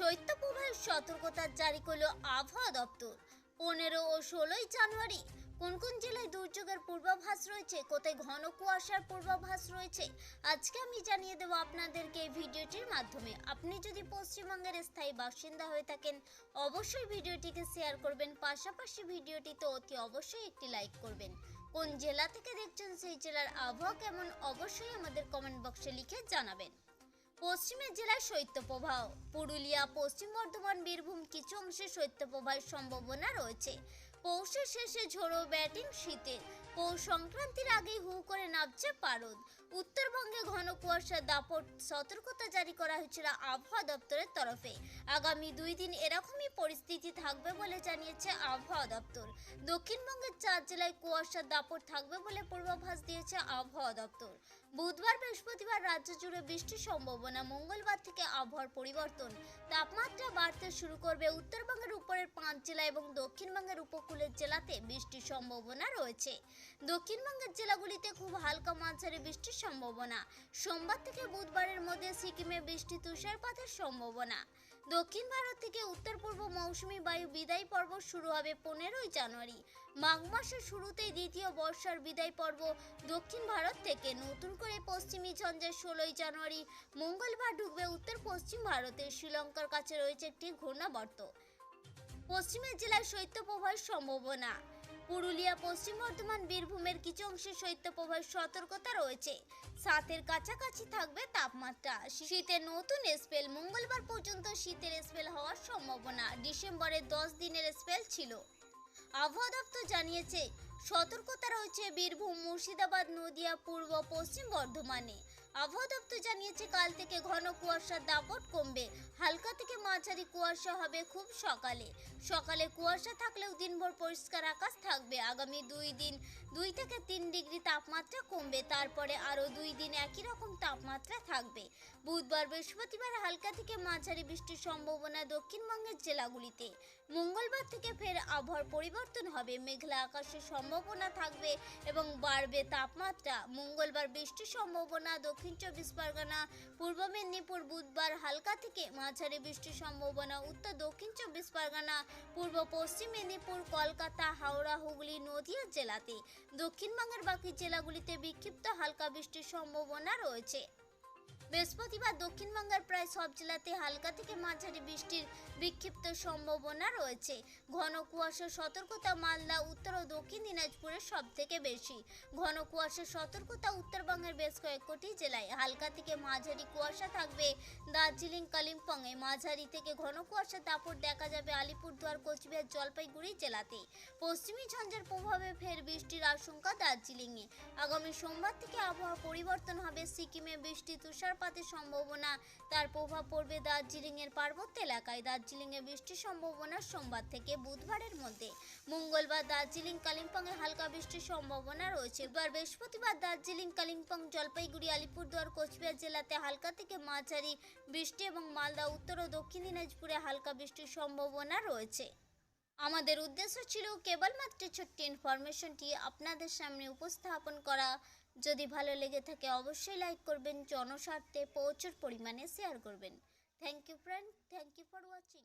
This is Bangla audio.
শৈত্যপ্রবাহের সতর্কতা জারি করল আবহাওয়া দপ্তর। পনেরো ও ষোলোই জানুয়ারি, কোন কোন জেলায় দুর্যোগের পূর্বাভাস রয়েছে, কোথায় ঘন কুয়াশার পূর্বাভাস রয়েছে, আজকে আমি জানিয়ে দেবো আপনাদেরকে এই ভিডিওটির মাধ্যমে। আপনি যদি পশ্চিমবঙ্গের স্থায়ী বাসিন্দা হয়ে থাকেন, অবশ্যই ভিডিওটিকে শেয়ার করবেন, পাশাপাশি ভিডিওটিতে অতি অবশ্যই একটি লাইক করবেন। কোন জেলা থেকে দেখছেন, সেই জেলার আবহাওয়া কেমন, অবশ্যই আমাদের কমেন্ট বক্সে লিখে জানাবেন। পশ্চিমের জেলায় শৈত্যপ্রবাহ। পুরুলিয়া, পশ্চিম বর্ধমান, বীরভূম কিছু অংশে শৈত্যপ্রবাহের সম্ভাবনা রয়েছে। পৌষের শেষে ঝোড়ো ব্যাটিং শীতের। পৌষ সংক্রান্তির আগেই হু করে নামছে পারদ। উত্তরবঙ্গে ঘন কুয়াশার দাপট সতর্কতা জারি করা হয়েছিল আবহাওয়া দপ্তরের তরফে। আগামী দুই দিন এরকমই পরিস্থিতি থাকবে বলে জানিয়েছে আবহাওয়া দপ্তর। দক্ষিণবঙ্গের চার জেলায় কুয়াশার দাপট থাকবে বলে পূর্বাভাস দিয়েছে আবহাওয়া দপ্তর। বুধবার, বৃহস্পতিবার রাজ্য জুড়ে বৃষ্টির সম্ভাবনা। মঙ্গলবার থেকে আবহাওয়ার পরিবর্তন। তাপমাত্রা বাড়তে শুরু করবে উত্তরবঙ্গের উপরের পাঁচ জেলা এবং দক্ষিণবঙ্গের উপকূলের জেলাতে বৃষ্টির সম্ভাবনা রয়েছে। দক্ষিণবঙ্গের জেলাগুলিতে খুব হালকা মাঝারি বৃষ্টির সম্ভাবনা। সোমবার থেকে বুধবারের মধ্যে সিকিমে বৃষ্টি তুষারপাতের সম্ভাবনা। দক্ষিণ ভারত থেকে উত্তর পূর্ব মৌসুমি বায়ু বিদায় পর্ব শুরু হবে পনেরোই জানুয়ারি। মাঘ মাসের শুরুতেই দ্বিতীয় বর্ষার বিদায় পর্ব দক্ষিণ ভারত থেকে। নতুন করে পশ্চিমী ঝঞ্ঝার ষোলোই জানুয়ারি, মঙ্গলবার ঢুকবে উত্তর পশ্চিম ভারতে। শ্রীলঙ্কার কাছে রয়েছে একটি ঘূর্ণাবর্ত। পশ্চিমের জেলায় শৈত্যপ্রবাহের সম্ভাবনা। পুরুলিয়া, পশ্চিম বর্ধমান, বীরভূমের কিছু অংশে শৈত্যপ্রবাহের সতর্কতা রয়েছে। সাতের কাছাকাছি থাকবে তাপমাত্রা। শীতের নতুন স্পেল, মঙ্গলবার পর্যন্ত শীতের স্পেল হওয়ার সম্ভাবনা। ডিসেম্বরের দশ দিনের স্পেল ছিল। আবহাওয়া দপ্তর জানিয়েছে সতর্কতা রয়েছে বীরভূম, মুর্শিদাবাদ, নদিয়া, পূর্ব, পশ্চিম বর্ধমানে। আবহাওয়া দপ্তর জানিয়েছে, কাল থেকে ঘন কুয়াশার দাপট কমবে। হালকা থেকে মাঝারি কুয়াশা হবে খুব সকালে। সকালে কুয়াশা থাকলেও দিনভর পরিষ্কার আকাশ থাকবে। আগামী দুই দিন দুই থেকে তিন ডিগ্রি তাপমাত্রা কমবে। তারপরে আরও দুই দিন একই রকম তাপমাত্রা থাকবে। বুধবার বৃহস্পতিবার হালকা থেকে মাঝারি বৃষ্টির সম্ভাবনা দক্ষিণবঙ্গের জেলাগুলিতে। মঙ্গলবার থেকে ফের আবহাওয়ার পরিবর্তন হবে। মেঘলা আকাশের সম্ভাবনা থাকবে এবং বাড়বে তাপমাত্রা। মঙ্গলবার বৃষ্টির সম্ভাবনা, দক্ষিণ চব্বিশ পরগনা, পূর্ব মেদিনীপুর বুধবার হালকা থেকে মাঝারি বৃষ্টির সম্ভাবনা, উত্তর দক্ষিণ চব্বিশ পরগনা, পূর্ব পশ্চিম মেদিনীপুর, কলকাতা, হাওড়া, হুগলি, নদিয়া জেলাতে। দক্ষিণবঙ্গের বাকি জেলাগুলিতে বিক্ষিপ্ত হালকা বৃষ্টির সম্ভাবনা রয়েছে। বৃহস্পতিবার দক্ষিণবঙ্গের প্রায় সব জেলাতে হালকা থেকে মাঝারি বৃষ্টির বিক্ষিপ্ত সম্ভাবনা রয়েছে। ঘন কুয়াশার সতর্কতা, মালদা, উত্তর ও দক্ষিণ দিনাজপুরের সব থেকে বেশি। ঘন কুয়াশার সতর্কতা উত্তরবঙ্গের বেশ কয়েক কোটি জেলায়। হালকা থেকে মাঝারি কুয়াশা থাকবে দার্জিলিং কালিম্পংয়ে মাঝারি থেকে ঘন কুয়াশার দাপট দেখা যাবে আলিপুরদুয়ার, কোচবিহার, জলপাইগুড়ি জেলাতে। পশ্চিমী ঝঞ্ঝার প্রভাবে ফের বৃষ্টির আশঙ্কা দার্জিলিংয়ে। আগামী সোমবার থেকে আবহাওয়া পরিবর্তন হবে। সিকিমে বৃষ্টি, তুষারপাতের সম্ভাবনা। তার প্রভাব পড়বে দার্জিলিংয়ের পার্বত্য এলাকায়। দার্জিলিংয়ে বৃষ্টির সম্ভাবনা সোমবার থেকে বুধবারের মধ্যে। মঙ্গলবার দার্জিলিং কালিম্পংয়ে হালকা বৃষ্টির সম্ভাবনা রয়েছে। এবার বৃহস্পতিবার দার্জিলিং, কালিম্পং, জলপাইগুড়ি, আলিপুরদুয়ার, কোচবিহার জেলাতে হালকা থেকে মাঝারি বৃষ্টি এবং মালদা, উত্তর ও দক্ষিণ দিনাজপুরে হালকা বৃষ্টির সম্ভাবনা রয়েছে। আমাদের উদ্দেশ্য ছিল কেবলমাত্র ছোট্ট ইনফরমেশনটি আপনাদের সামনে উপস্থাপন করা। যদি ভালো লেগে থাকে অবশ্যই লাইক করবেন, জনস্বার্থে প্রচুর পরিমাণে শেয়ার করবেন। Thank you friend thank you for watching